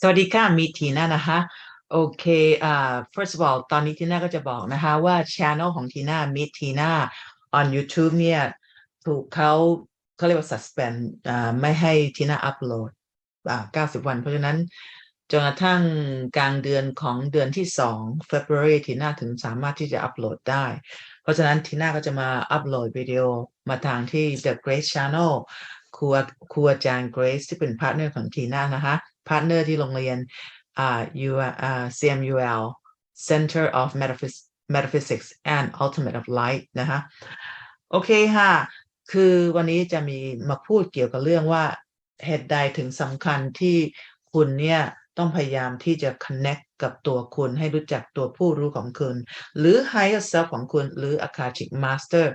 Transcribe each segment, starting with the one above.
สวัสดีค่ะมีทีน่านะคะโอเคอ่า first of all ตอนนี้ทีน่าก็จะบอกนะคะว่า channel ของทีน่ามีทีน่า on YouTube เนี่ยถูกเขาเขาเรียกว่า suspend อ่าไม่ให้ทีน่าอัปโหลดอ่า90 วัน เพราะฉะนั้นจนกระทั่งกลางเดือนของเดือนที่2 February ทีน่าถึงสามารถที่จะอัปโหลดได้ เพราะฉะนั้นทีน่าก็จะมาอัปโหลดวิดีโอมาทางที่ The Grace Channel ครูครูอาจารย์ Grace ที่เป็นพาร์ทเนอร์ของทีน่านะคะ พาร์ทเนอร์ที่โรงเรียนอ่า U อ่า CMUL Center of Metaphys Metaphysics and Ultimate of Light นะคะโอเคค่ะ คือวันนี้จะมีมาพูดเกี่ยวกับเรื่องว่าเหตุใดถึงสำคัญที่คุณเนี่ยต้องพยายามที่จะ connect กับตัวคุณให้รู้จักตัวผู้รู้ของคุณ หรือ higher self ของคุณ หรือ akashic master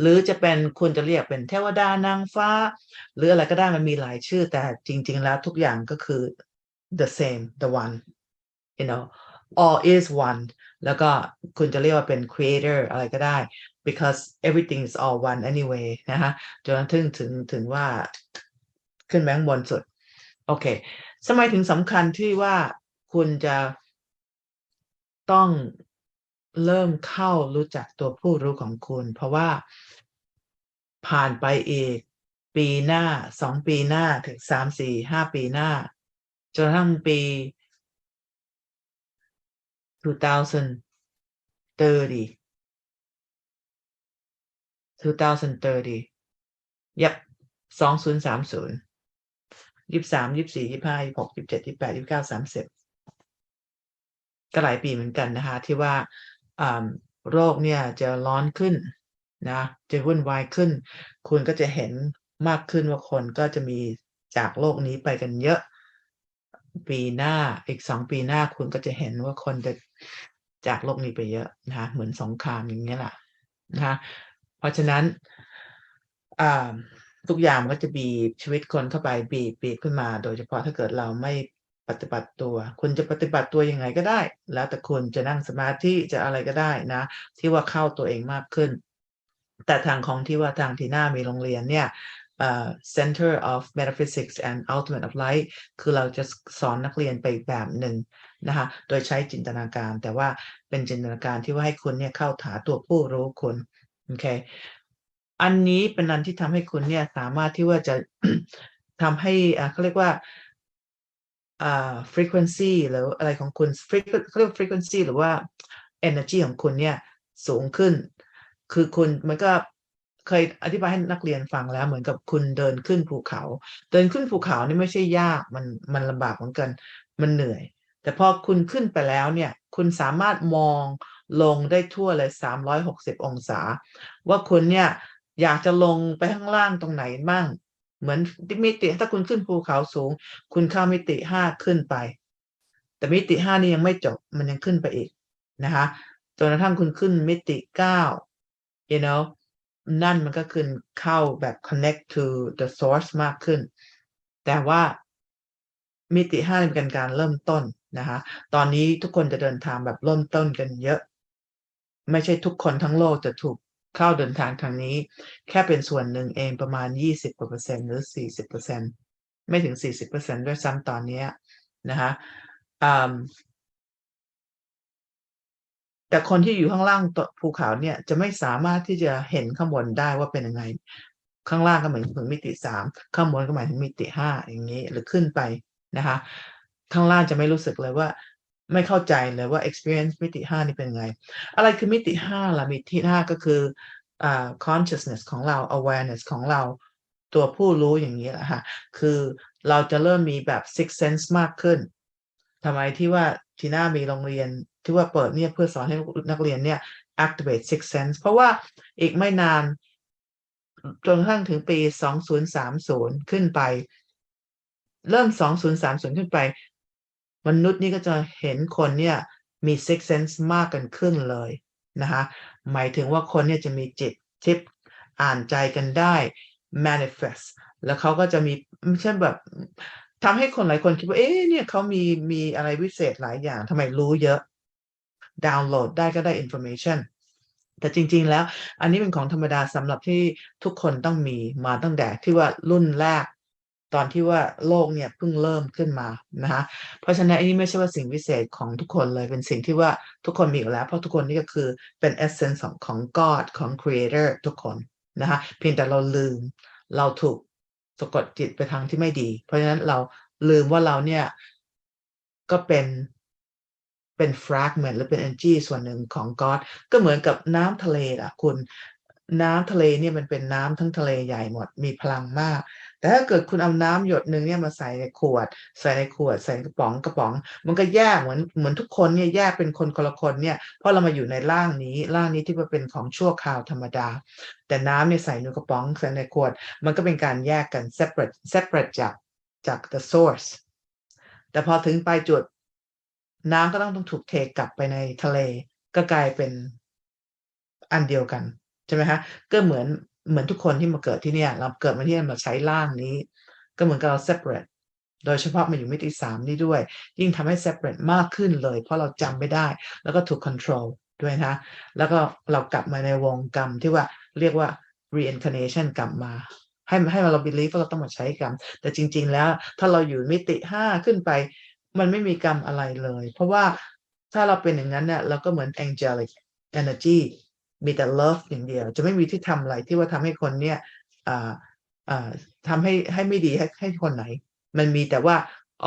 หรือจะเป็นคุณจะเรียกเป็นเทวดานางฟ้า หรืออะไรก็ได้มันมีหลายชื่อแต่จริง ๆ แล้วทุกอย่างก็คือ the same the one you know all is one แล้วก็คุณจะเรียกว่าเป็น creator อะไรก็ได้ because everything is all one anyway นะคะจนถึงถึงถึงว่าขึ้นแบงบนสุด โอเคสมัยถึงสำคัญที่ว่าคุณจะต้องเริ่มเข้ารู้จักตัวผู้รู้ของคุณ เพราะว่าผ่านไปอีก ปีหน้าสองปีหน้าถึงสามสี่ห้าปีหน้า จนทั่งปี 2030 2030 yep 2030ยี่สามยี่สี่ยี่ห้ายี่หกยี่เจ็ดยี่แปดยี่เก้าสามสิบก็หลายปีเหมือนกันนะคะ ที่ว่าโรคเนี่ยจะร้อนขึ้นนะจะวุ่นวายขึ้น คุณก็จะเห็นมากขึ้นว่าคนก็จะมีจากโลกนี้ไปกันเยอะ ปีหน้าอีกสองปีหน้าคุณก็จะเห็นว่าคนจะจากโลกนี้ไปเยอะนะคะเหมือนสงครามอย่างนี้แหละนะคะเพราะฉะนั้นทุกอย่างก็จะบีบชีวิตคนเข้าไปบีบบีบขึ้นมา โดยเฉพาะถ้าเกิดเราไม่ปฏิบัติตัว คุณจะปฏิบัติตัวยังไงก็ได้ แล้วแต่คุณจะนั่งสมาธิจะอะไรก็ได้นะ ที่ว่าเข้าตัวเองมากขึ้น แต่ทางของที่ว่าทางที่หน้ามีโรงเรียนเนี่ย Center of Metaphysics and Ultimate of Light คือเราจะสอนนักเรียนไปแบบหนึ่งนะคะโดยใช้จินตนาการ แต่ว่าเป็นจินตนาการที่ว่าให้คุณเนี่ยเข้าถาตัวผู้รู้คุณโอเคอันนี้เป็นอันที่ทำให้คุณเนี่ยสามารถที่ว่าจะทำให้เขาเรียกว่าอ่า frequency หรืออะไรของคุณเขาเรียก frequency หรือว่า energy ของคุณเนี่ยสูงขึ้น คือคุณมันก็ เคยอธิบายให้นักเรียนฟังแล้วเหมือนกับคุณเดินขึ้นภูเขา เดินขึ้นภูเขานี่ไม่ใช่ยากมันมันลำบากเหมือนกัน มันเหนื่อย แต่พอคุณขึ้นไปแล้วเนี่ยคุณสามารถมองลงได้ทั่วเลย 360 องศา ว่าคุณเนี่ยอยากจะลงไปข้างล่างตรงไหนบ้างเหมือนมิติถ้าคุณขึ้นภูเขาสูง คุณเข้ามิติห้าขึ้นไป แต่มิติห้านี่ยังไม่จบมันยังขึ้นไปอีกนะคะจนกระทั่งคุณขึ้นมิติเก้า you know นั่นมันก็ขึ้นเข้าแบบ connect to the source มากขึ้น แต่ว่ามิติห้าเป็นการเริ่มต้นนะคะ ตอนนี้ทุกคนจะเดินทางแบบเริ่มต้นกันเยอะ ไม่ใช่ทุกคนทั้งโลกจะถูกเข้าเดินทางทางนี้ แค่เป็นส่วนหนึ่งเองประมาณ 20กว่าเปอร์เซ็นต์หรือ 40เปอร์เซ็นต์ไม่ถึง 40เปอร์เซ็นต์ด้วยซ้ำตอนนี้นะคะ แต่คนที่อยู่ข้างล่างภูเขาเนี่ยจะไม่สามารถที่จะเห็นข้างบนได้ว่าเป็นยังไง ข้างล่างก็หมายถึงมิติสามข้างบนก็หมายถึงมิติห้าอย่างนี้หรือขึ้นไปนะคะ ข้างล่างจะไม่รู้สึกเลยว่าไม่เข้าใจเลยว่า experience มิติห้านี่เป็นไง อะไรคือมิติห้าล่ะมิติห้าก็คืออ่า consciousness ของเรา awareness ของเราตัวผู้รู้อย่างนี้แหละค่ะคือเราจะเริ่มมีแบบ six sense มากขึ้นทำไมที่ว่าทีน่ามีโรงเรียน ที่ว่าเปิดเนี่ยเพื่อสอนให้นักเรียนเนี่ย activate six sense เพราะว่าอีกไม่นานจนกระทั่งถึงปี 2030 ขึ้นไป เริ่ม 2030 ขึ้นไป มนุษย์นี่ก็จะเห็นคนเนี่ยมี six sense มากกันขึ้นเลยนะคะหมายถึงว่าคนเนี่ยจะมีจิตทิพอ่านใจกันได้ manifest แล้วเขาก็จะมีไม่ใช่แบบทำให้คนหลายคนคิดว่า เอ๊ะเนี่ยเขามีมีอะไรวิเศษหลายอย่างทำไมรู้เยอะ ดาวน์โหลดได้ก็ได้ information แต่จริง ๆ แล้วอันนี้เป็นของธรรมดาสำหรับที่ทุกคนต้องมีมาตั้งแต่ที่ว่ารุ่นแรก ตอนที่ว่าโลกเนี่ยเพิ่งเริ่มขึ้นมานะคะเพราะฉะนั้นอันนี้ไม่ใช่ว่าสิ่งวิเศษของทุกคนเลยเป็นสิ่งที่ว่าทุกคนมีอยู่แล้ว เพราะทุกคนนี่ก็คือเป็น essence ของของ God ของ Creator ทุกคนนะคะเพียงแต่เราลืมเราถูกสะกดจิตไปทางที่ไม่ดี เพราะฉะนั้นเราลืมว่าเราเนี่ยก็เป็น เป็น fragment หรือเป็น energy ส่วนหนึ่งของ God ก็เหมือนกับน้ำทะเลอะคุณน้ำทะเลเนี่ยมันเป็นน้ำทั้งทะเลใหญ่หมดมีพลังมาก แต่ถ้าเกิดคุณเอาน้ำหยดหนึ่งเนี่ยมาใส่ในขวด ใส่ในขวด ใส่กระป๋องกระป๋อง มันก็แยกเหมือนเหมือนทุกคนเนี่ยแยกเป็นคนคนละคนเนี่ยเพราะเรามาอยู่ในร่างนี้ร่างนี้ที่ว่าเป็นของชั่วคราวธรรมดา แต่น้ำเนี่ยใส่ในกระป๋องใส่ในขวด มันก็เป็นการแยกกัน separate separate จากจาก the source แต่พอถึงปลายจุด น้ำก็ต้องถูกเทกลับไปในทะเลก็กลายเป็นอันเดียวกันใช่ไหมคะก็เหมือนเหมือนทุกคนที่มาเกิดที่เนี่ย เราเกิดมาที่นี่มาใช้ร่างนี้ ก็เหมือนกับเรา separate โดยเฉพาะมาอยู่มิติสามนี่ด้วย ยิ่งทำให้ separate มากขึ้นเลย เพราะเราจำไม่ได้ แล้วก็ถูก control ด้วยนะ แล้วก็เรากลับมาในวงกรรมที่ว่าเรียกว่า reincarnation กลับมา ให้ให้เรา believe ว่าเราต้องมาใช้กรรม แต่จริง ๆ แล้วถ้าเราอยู่มิติห้าขึ้นไป มันไม่มีกรรมอะไรเลย เพราะว่าถ้าเราเป็นอย่างนั้นเนี่ยเราก็เหมือน angelic energy มีแต่ love อย่างเดียว จะไม่มีที่ทำอะไรที่ว่าทำให้คนเนี่ยอ่าอ่าทำให้ให้ไม่ดีให้ให้คนไหน มันมีแต่ว่า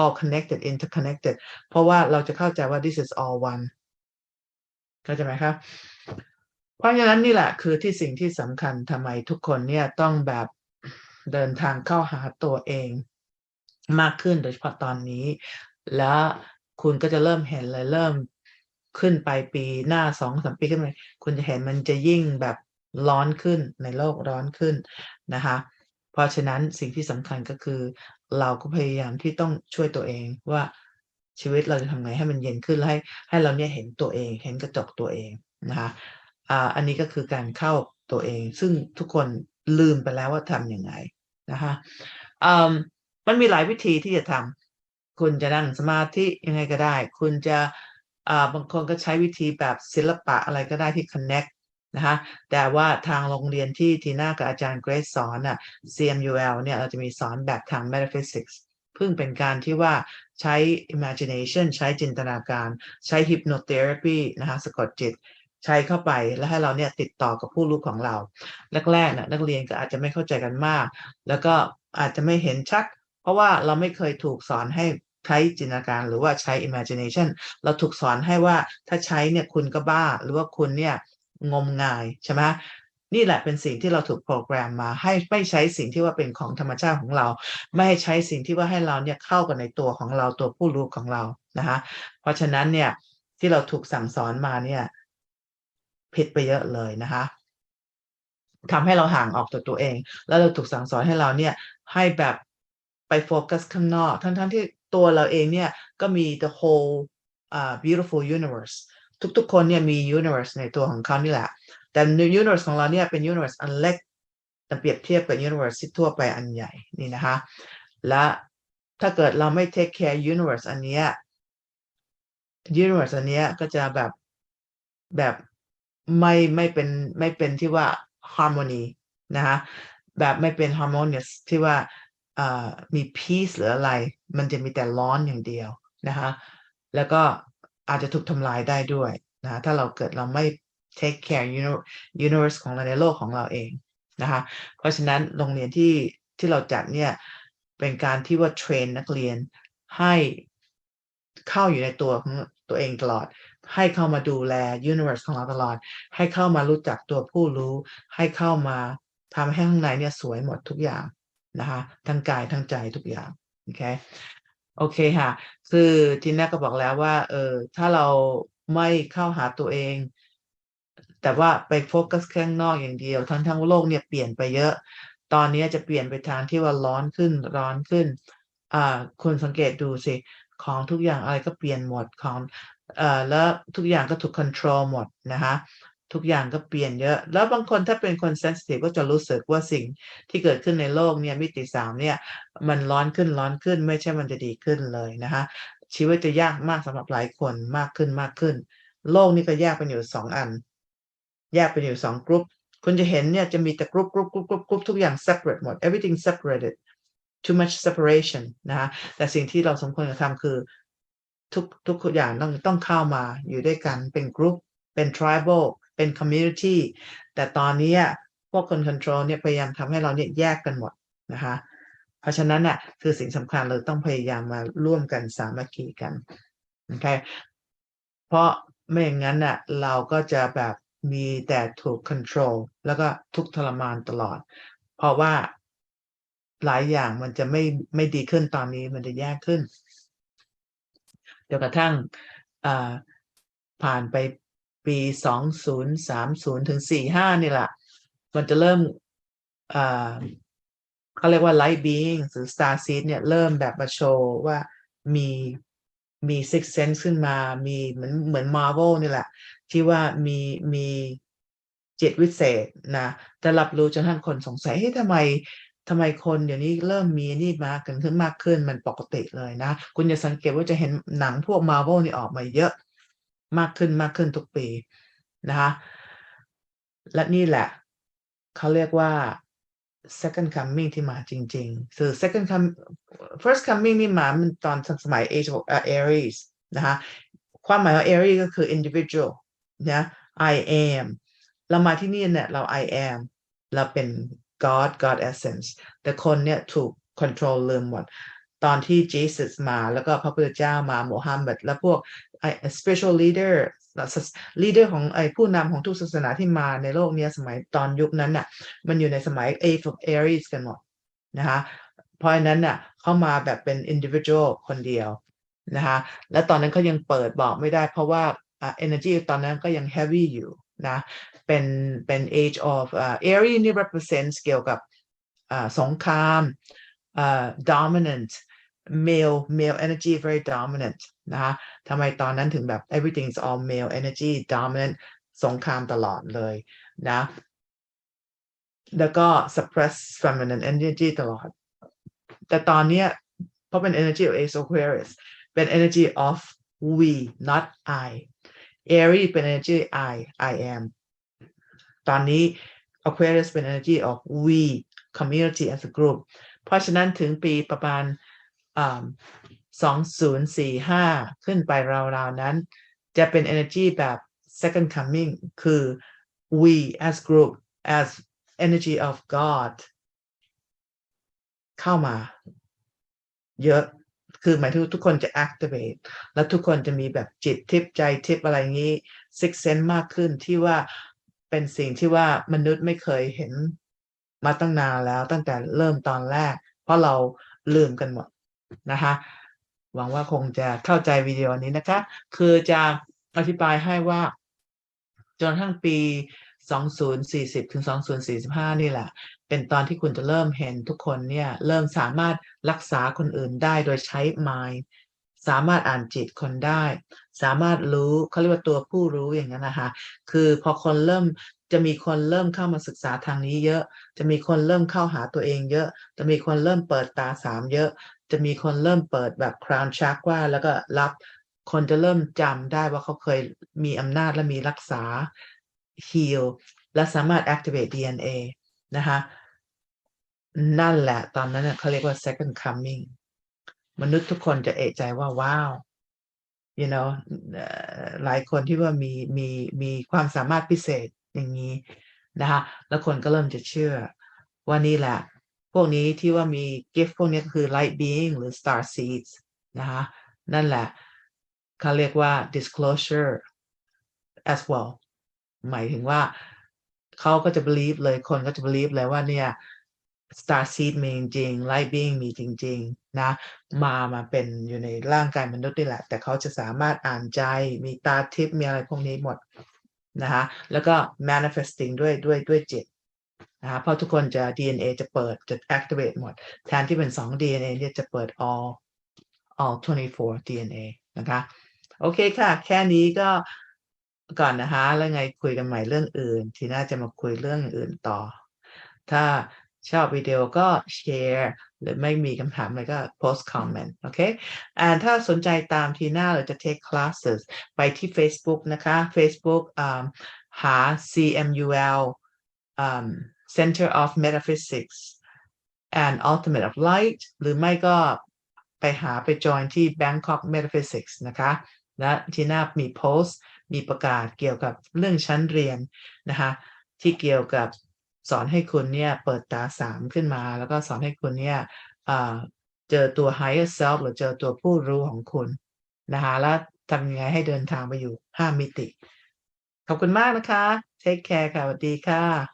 all connected interconnected เพราะว่าเราจะเข้าใจว่า this is all one เข้าใจไหมครับเพราะฉะนั้นนี่แหละคือที่สิ่งที่สำคัญทำไมทุกคนเนี่ยต้องแบบเดินทางเข้าหาตัวเองมากขึ้นโดยเฉพาะตอนนี้ แล้วคุณก็จะเริ่มเห็นเลยเริ่มขึ้นไปปีหน้าสองสามปีขึ้นไปคุณจะเห็นมันจะยิ่งแบบร้อนขึ้นในโลกร้อนขึ้นนะคะ เพราะฉะนั้นสิ่งที่สำคัญก็คือ เราก็พยายามที่ต้องช่วยตัวเองว่าชีวิตเราจะทำไงให้มันเย็นขึ้นแล้วให้ให้เราเนี่ยเห็นตัวเองเห็นกระจกตัวเองนะคะอ่าอันนี้ก็คือการเข้าตัวเอง ซึ่งทุกคนลืมไปแล้วว่าทำยังไงนะคะอืมมันมีหลายวิธีที่จะทำ คุณจะนั่งสมาธิยังไงก็ได้ คุณจะาบางคนก็ใช้วิธีแบบศิลปะอะไรก็ได้ที่ connect นะคะแต่ว่าทางโรงเรียนที่ทีน่ากับอาจารย์เกรซสอนน่ะ CMUL เนี่ยเราจะมีสอนแบบทาง metaphysics เพึ่งเป็นการที่ว่าใช้ imagination ใช้จินตนาการ ใช้ hypnotherapy นะคะสะกดจิต ใช้เข้าไปแล้วให้เราเนี่ยติดต่อกับผู้รู้ของเรา แรกๆนะนักเรียนก็อาจจะไม่เข้าใจกันมาก แล้วก็อาจจะไม่เห็นชัด เพราะว่าเราไม่เคยถูกสอนให้ใช้จินตนาการหรือว่าใช้ imagination เราถูกสอนให้ว่าถ้าใช้เนี่ยคุณก็บ้า หรือว่าคุณเนี่ยงมงายใช่ไหมนี่แหละเป็นสิ่งที่เราถูกโปรแกรมมา ให้ไม่ใช้สิ่งที่ว่าเป็นของธรรมชาติของเรา ไม่ให้ใช้สิ่งที่ว่าให้เราเนี่ยเข้ากันในตัวของเราตัวผู้รู้ของเรานะคะเพราะฉะนั้นเนี่ยที่เราถูกสั่งสอนมาเนี่ยผิดไปเยอะเลยนะคะทำให้เราห่างออกจากตัวเอง แล้วเราถูกสั่งสอนให้เราเนี่ยให้แบบ ไปโฟกัสข้างนอก ทั้งๆที่ตัวเราเองเนี่ยก็มี the whole uh, beautiful universe ทุกๆ คนเนี่ยมี universe ในตัวของเขานี่แหละ แต่ universe ของเราเนี่ยเป็น universe อันเล็กแต่เปรียบเทียบกับ universe ที่ทั่วไปอันใหญ่นี่นะคะ และถ้าเกิดเราไม่ take care universe อันเนี้ย universe อันเนี้ยก็จะแบบแบบไม่ไม่เป็นไม่เป็นที่ว่า harmony นะคะแบบไม่เป็น harmonious ที่ว่า มี peace หรืออะไร มันจะมีแต่ร้อนอย่างเดียวนะคะแล้วก็อาจจะถูกทำลายได้ด้วยนะถ้าเราเกิดเราไม่ take care universe ของเราในโลกของเราเองนะคะเพราะฉะนั้นโรงเรียนที่ที่เราจัดเนี่ยเป็นการที่ว่าเทรนนักเรียนให้เข้าอยู่ในตัวของตัวเองตลอด ให้เข้ามาดูแล universe ของเราตลอด ให้เข้ามารู้จักตัวผู้รู้ ให้เข้ามาทำให้ข้างในเนี่ยสวยหมดทุกอย่าง นะคะทั้งกายทั้งใจทุกอย่างโอเคโอเคค่ะ คือทีน่าก็บอกแล้วว่า เออถ้าเราไม่เข้าหาตัวเอง แต่ว่าไปโฟกัสข้างนอกอย่างเดียว ทั้งทั้งโลกเนี่ยเปลี่ยนไปเยอะ ตอนนี้จะเปลี่ยนไปทางที่ว่าร้อนขึ้นร้อนขึ้นอ่าคุณสังเกตดูสิ ของทุกอย่างอะไรก็เปลี่ยนหมดของเอ่อแล้วทุกอย่างก็ถูก control หมดนะคะ ทุกอย่างก็เปลี่ยนเยอะ แล้วบางคนถ้าเป็นคน sensitive ก็จะรู้สึกว่าสิ่งที่เกิดขึ้นในโลกเนี่ยมิติสามเนี่ยมันร้อนขึ้นร้อนขึ้น ไม่ใช่มันจะดีขึ้นเลยนะคะชีวิตจะยากมากสำหรับหลายคนมากขึ้นมากขึ้น โลกนี้ก็แยกเป็นอยู่สองอัน แยกเป็นอยู่สองกรุ๊ปคุณจะเห็นเนี่ยจะมีแต่กรุ๊ปกรุ๊ปกรุ๊ปกรุ๊ปกรุ๊ปทุกอย่าง separate หมด everything separated too much separation นะคะแต่สิ่งที่เราสมควรจะทำคือทุกทุกอย่างต้องต้องเข้ามาอยู่ด้วยกันเป็นกรุ๊ปเป็น tribal เป็น community แต่ตอนนี้พวกคน control เนี่ยพยายามทำให้เราเนี่ยแยกกันหมดนะคะเพราะฉะนั้นน่ะคือสิ่งสำคัญเราต้องพยายามมาร่วมกันสามัคคีกันโอเคเพราะไม่อย่างนั้นน่ะเราก็จะแบบมีแต่ถูก control แล้วก็ทุกทรมานตลอด เพราะว่าหลายอย่างมันจะไม่ไม่ดีขึ้นตอนนี้มันจะแย่ขึ้นจนกระทั่งอ่าผ่านไป ปี2030ถึง45นี่แหละ มันจะเริ่มอ่าเขาเรียกว่า light being หรือ star seed เนี่ยเริ่มแบบมาโชว์ว่ามีมี six sense ขึ้นมา มีเหมือนเหมือน Marvel นี่แหละ ที่ว่ามีมีจิตวิเศษนะจะรับรู้จนทั้งคนสงสัยเฮ้ยทำไมทำไมคนเดี๋ยวนี้เริ่มมีนี่มากันขึ้นมากขึ้นมันปกติเลยนะ คุณจะสังเกตว่าจะเห็นหนังพวก Marvel นี่ออกมาเยอะ มากขึ้นมากขึ้นทุกปีนะคะและนี่แหละเขาเรียกว่า second coming ที่มาจริงๆคือ second com first coming นี่มามันตอนสมัย age of uh, Aries นะคะความหมายของ Aries ก็คือ individual นะ I am เรามาที่นี่เนี่ยเรา I am เราเป็น God God essence แต่คนเนี่ยถูก control ลืมหมด ตอนที่ Jesus มาแล้วก็พระพุทธเจ้ามาโมฮัมหมัดและพวก ไอ้ spiritual leader leader ของไอ้ผู้นำของทุกศาสนาที่มาในโลกนี้สมัยตอนยุคนั้นน่ะมันอยู่ในสมัย age of Aries กันหมดนะคะเพราะฉะนั้นน่ะเข้ามาแบบเป็น individual คนเดียวนะคะและตอนนั้นเขายังเปิดบอกไม่ได้ เพราะว่า energy ตอนนั้นก็ยัง heavy อยู่นะเป็นเป็น age of uh, Aries นี่ represents เกี่ยวกับสงคราม uh, dominant male male energy very dominant นะคะทำไมตอนนั้นถึงแบบ everything is all male energy dominant สงครามตลอดเลยนะ แล้วก็ suppress feminine energy ตลอด แต่ตอนนี้เพราะเป็น energy of Ace Aquarius เป็น energy of we not I Aries เป็น energy I I am ตอนนี้ Aquarius เป็น energy of we community as a group เพราะฉะนั้นถึงปีประมาณ สองศูนย์สี่ห้าขึ้นไปราวๆนั้น จะเป็น energy แบบ second coming คือ we as group as energy of God เข้ามา เยอะคือหมายถึงทุกคนจะ activate แล้วทุกคนจะมีแบบจิตทิพย์ใจทิพย์อะไรงี้ six sense มากขึ้นที่ว่าเป็นสิ่งที่ว่ามนุษย์ไม่เคยเห็นมาตั้งนานแล้วตั้งแต่เริ่มตอนแรก เพราะเราลืมกันหมดนะคะ หวังว่าคงจะเข้าใจวิดีโอนี้นะคะ คือจะอธิบายให้ว่า จนทั้งปี 2040 ถึง 2045 นี่แหละ เป็นตอนที่คุณจะเริ่มเห็นทุกคนเนี่ย เริ่มสามารถรักษาคนอื่นได้โดยใช้ mind สามารถอ่านจิตคนได้ สามารถรู้เขาเรียกว่าตัวผู้รู้อย่างนั้นนะคะคือพอคนเริ่มจะมีคนเริ่มเข้ามาศึกษาทางนี้เยอะ จะมีคนเริ่มเข้าหาตัวเองเยอะ จะมีคนเริ่มเปิดตาสามเยอะ จะมีคนเริ่มเปิดแบบ crown chakra แล้วก็รับคนจะเริ่มจำได้ว่าเขาเคยมีอำนาจและมีรักษา heal และสามารถ activate DNA นะคะนั่นแหละตอนนั้นเขาเรียกว่า second coming มนุษย์ทุกคนจะเอะใจว่าว้าว you know หลายคนที่ว่ามีมีมีความสามารถพิเศษอย่างนี้นะคะแล้วคนก็เริ่มจะเชื่อว่านี่แหละ พวกนี้ที่ว่ามี gift พวกนี้ก็คือ light being หรือ star seeds นะคะนั่นแหละเขาเรียกว่า disclosure as well หมายถึงว่าเขาก็จะ believe เลยคนก็จะ believe เลยว่าเนี่ย star seed มีจริง light being มีจริง ๆ นะ มามาเป็นอยู่ในร่างกายมนุษย์นี่แหละ แต่เขาจะสามารถอ่านใจมีตาทิพย์มีอะไรพวกนี้หมดนะคะแล้วก็ manifesting ด้วยด้วยด้วยจิต นะคะเพราะทุกคนจะ DNA จะเปิดจะ activate หมด แทนที่เป็น 2 DNA เนี่ยจะเปิด all all 24 DNA นะคะ โอเคค่ะ แค่นี้ก็ก่อนนะคะ แล้วไงคุยกันใหม่เรื่องอื่น ทีน่าจะมาคุยเรื่องอื่นต่อ ถ้าชอบวิดีโอก็แชร์หรือไม่มีคำถามอะไรก็ post comment โอเคอ่าถ้าสนใจตามทีหน้าหรือจะ take classes ไปที่ Facebook นะคะ Facebook หา CMUL um, Center of Metaphysics and ultimate of light หรือไม่ก็ไปหาไปจอยที่ Bangkok Metaphysics นะคะและที่หน้ามีโพสต์มีประกาศเกี่ยวกับเรื่องชั้นเรียนนะคะที่เกี่ยวกับสอนให้คุณเนี่ยเปิดตาสามขึ้นมา แล้วก็สอนให้คุณเนี่ยเจอตัว higher self หรือเจอตัวผู้รู้ของคุณนะคะแล้วทำยังไงให้เดินทางไปอยู่ห้ามิติ ขอบคุณมากนะคะ take care ค่ะสวัสดีค่ะ